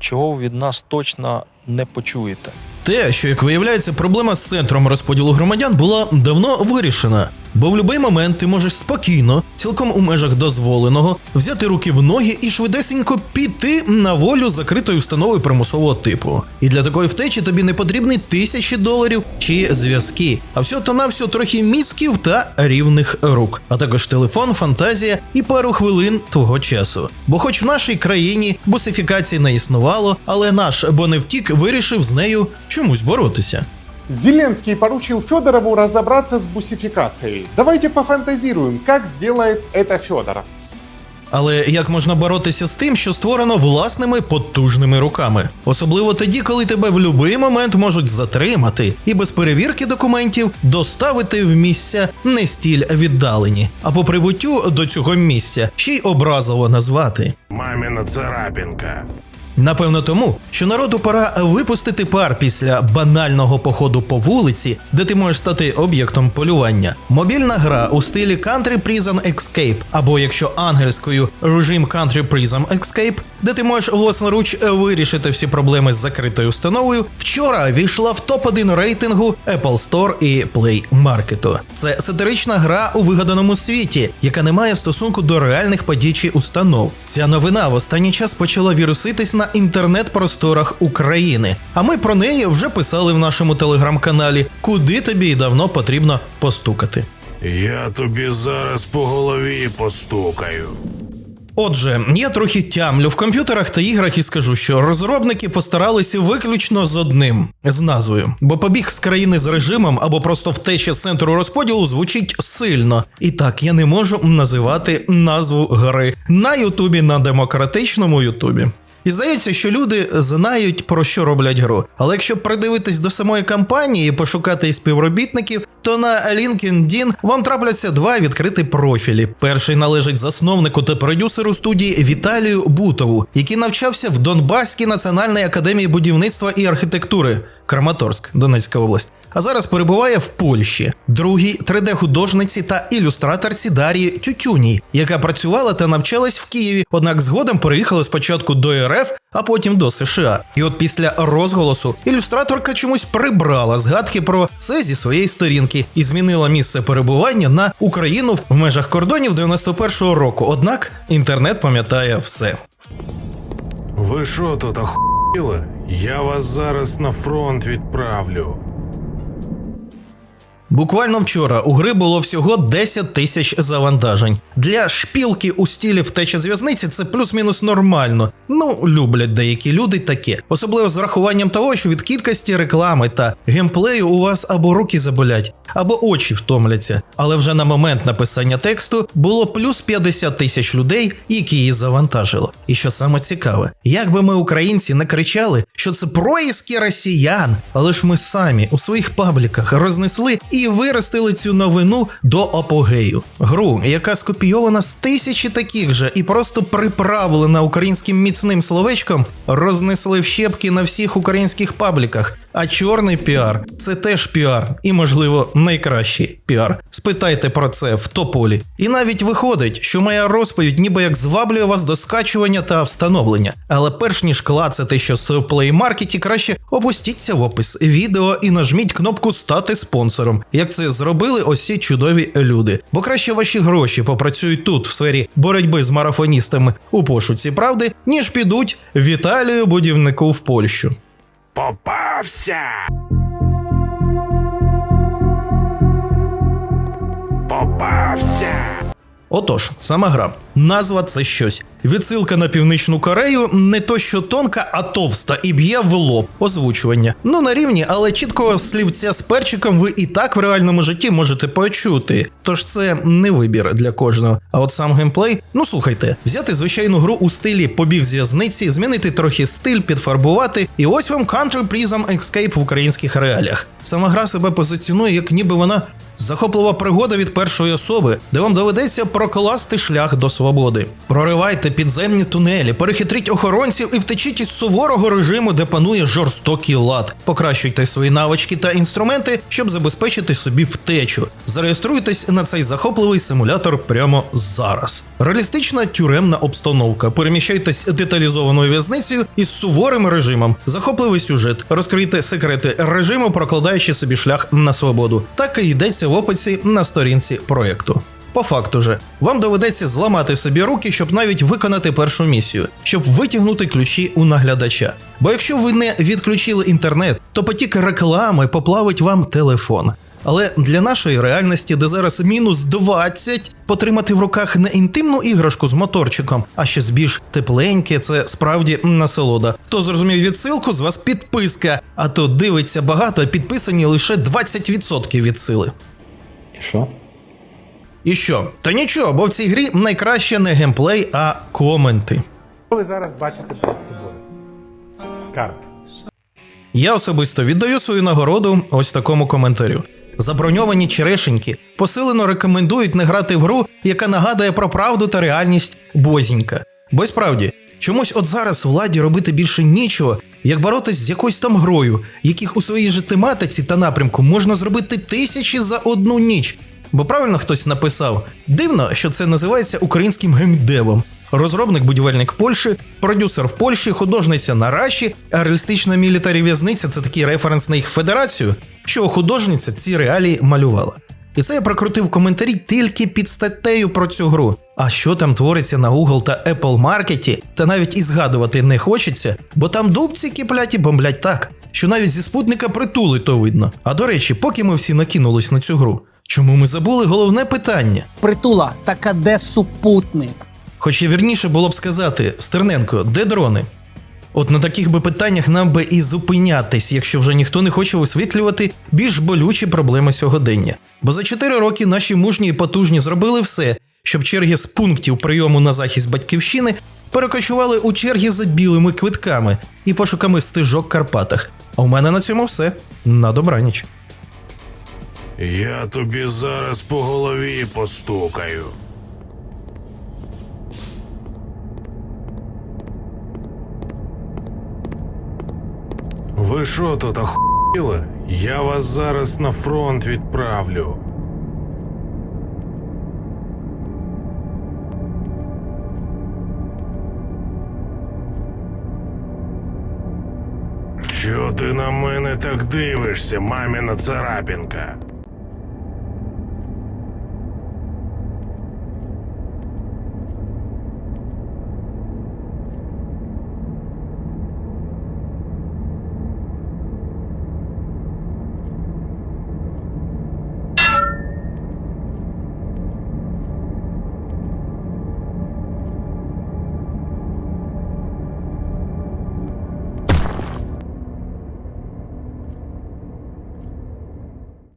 чого від нас точно не почуєте. Те, що як виявляється, проблема з центром розподілу громадян була давно вирішена. Бо в будь-який момент ти можеш спокійно, цілком у межах дозволеного, взяти руки в ноги і швидесенько піти на волю закритої установи примусового типу. І для такої втечі тобі не потрібні тисячі доларів чи зв'язки, а всього то навсього трохи мізків та рівних рук, а також телефон, фантазія і пару хвилин твого часу. Бо, хоч в нашій країні бусифікації не існувало, але наш Боневтік вирішив з нею чомусь боротися. Зеленский поручил Федорову разобраться с бусификацией. Давайте пофантазируем, как сделает это Федоров. Але як можна боротися з тим, що створено власними потужними руками, особливо тоді, коли тебе в будь-який момент можуть затримати і без перевірки документів доставити в місця не стіль віддалені, а по прибуттю до цього місця ще й образово назвати. Мамина царапинка. Напевно, тому, що народу пора випустити пар після банального походу по вулиці, де ти можеш стати об'єктом полювання. Мобільна гра у стилі Country Prison Escape, або якщо ангельською режим Country Prison Escape, де ти можеш власноруч вирішити всі проблеми з закритою установою, вчора війшла в топ-1 рейтингу Apple Store і Play Market. Це сатирична гра у вигаданому світі, яка не має стосунку до реальних подій чи установ. Ця новина в останній час почала віруситись на інтернет-просторах України. А ми про неї вже писали в нашому телеграм-каналі, куди тобі й давно потрібно постукати. Я тобі зараз по голові постукаю. Отже, я трохи тямлю в комп'ютерах та іграх і скажу, що розробники постаралися виключно з одним з назвою, бо побіг з країни з режимом або просто втеча з центру розподілу звучить сильно. І так я не можу називати назву гри на Ютубі на демократичному Ютубі. І здається, що люди знають про що роблять гру. Але якщо придивитись до самої кампанії і пошукати і співробітників, то на LinkedIn вам трапляться два відкриті профілі. Перший належить засновнику та продюсеру студії Віталію Бутову, який навчався в Донбаській національній академії будівництва і архітектури. Краматорськ, Донецька область, а зараз перебуває в Польщі. Другий 3D-художниці та ілюстраторці Дар'ї Тютюній, яка працювала та навчалась в Києві, однак згодом переїхала спочатку до РФ, а потім до США. І от після розголосу ілюстраторка чомусь прибрала згадки про це зі своєї сторінки і змінила місце перебування на Україну в межах кордонів 91-го року. Однак інтернет пам'ятає все. Ви що тут охуїли? Я вас зараз на фронт відправлю. Буквально вчора у гри було всього 10 тисяч завантажень. Для шпілки у стілі втеча з в'язниці це плюс-мінус нормально. Ну, люблять деякі люди таке. Особливо з врахуванням того, що від кількості реклами та геймплею у вас або руки заболять, або очі втомляться. Але вже на момент написання тексту було плюс 50 тисяч людей, які її завантажило. І що саме цікаве, як би ми, українці, не кричали, що це проїски росіян, але ж ми самі у своїх пабліках рознесли і виростили цю новину до апогею. Гру, яка скопійована з тисячі таких же і просто приправлена українським міцним словечком, рознесли в щепки на всіх українських пабліках. А чорний піар це теж піар, і, можливо, найкращий піар. Спитайте про це в тополі. І навіть виходить, що моя розповідь ніби як зваблює вас до скачування та встановлення. Але перш ніж клацати щось в Market, краще опустіться в опис відео і нажміть кнопку Стати спонсором, як це зробили ось ці чудові люди. Бо краще ваші гроші попрацюють тут, в сфері боротьби з марафоністами у пошуці правди, ніж підуть Віталію будівнику в Польщу. Попався! Попався! Отож, сама гра. Назва це щось. Відсилка на північну Корею не то що тонка, а товста і б'є в лоб. Озвучування. Ну на рівні, але чіткого слівця з перчиком ви і так в реальному житті можете почути. Тож це не вибір для кожного. А от сам геймплей, ну слухайте, взяти звичайну гру у стилі побіг з в'язниці, змінити трохи стиль, підфарбувати, і ось вам Country Prism Escape в українських реаліях. Сама гра себе позиціонує, як ніби вона Захоплива пригода від першої особи, де вам доведеться прокласти шлях до свободи. Проривайте підземні тунелі, перехитріть охоронців і втечіть із суворого режиму, де панує жорстокий лад. Покращуйте свої навички та інструменти, щоб забезпечити собі втечу. Зареєструйтесь на цей захопливий симулятор прямо зараз. Реалістична тюремна обстановка. Переміщайтесь деталізованою в'язницею із суворим режимом, захопливий сюжет, розкрийте секрети режиму, прокладаючи собі шлях на свободу. Так і йдеться в описі на сторінці проєкту. По факту же, вам доведеться зламати собі руки, щоб навіть виконати першу місію, щоб витягнути ключі у наглядача. Бо якщо ви не відключили інтернет, то потік реклами поплавить вам телефон. Але для нашої реальності, де зараз мінус 20, потримати в руках не інтимну іграшку з моторчиком, а щось більш тепленьке, це справді насолода. Хто зрозумів відсилку, з вас підписка, а то дивиться багато, підписані лише 20% від сили. І що? І що? Та нічого, бо в цій грі найкраще не геймплей, а коменти. Що ви зараз бачите перед собою? Скарб. Я особисто віддаю свою нагороду ось такому коментарю. Заброньовані черешеньки посилено рекомендують не грати в гру, яка нагадує про правду та реальність бозінька. Бо й справді, чомусь от зараз владі робити більше нічого, як боротись з якоюсь там грою, яких у своїй же тематиці та напрямку можна зробити тисячі за одну ніч. Бо правильно хтось написав: дивно, що це називається українським геймдевом. Розробник будівельник Польщі, продюсер в Польщі, художниця на Раші, а реалістична мілітарі в'язниця це такий референс на їх федерацію, що художниця ці реалії малювала. І це я прокрутив коментарі тільки під статтею про цю гру. А що там твориться на Google та Apple маркеті, та навіть і згадувати не хочеться, бо там дубці кипляті бомблять так, що навіть зі спутника притули то видно. А до речі, поки ми всі накинулись на цю гру, чому ми забули головне питання? Притула, так а де супутник? Хоч і вірніше було б сказати, Стерненко, де дрони? От на таких би питаннях нам би і зупинятись, якщо вже ніхто не хоче висвітлювати більш болючі проблеми сьогодення. Бо за 4 роки наші мужні і потужні зробили все, щоб черги з пунктів прийому на захист батьківщини перекочували у черги за білими квитками і пошуками стежок Карпатах. А у мене на цьому все. На добраніч. Я тобі зараз по голові постукаю. Ви що тут охуїли? Я вас зараз на фронт відправлю. Що ти на мене так дивишся, маміна царапінка?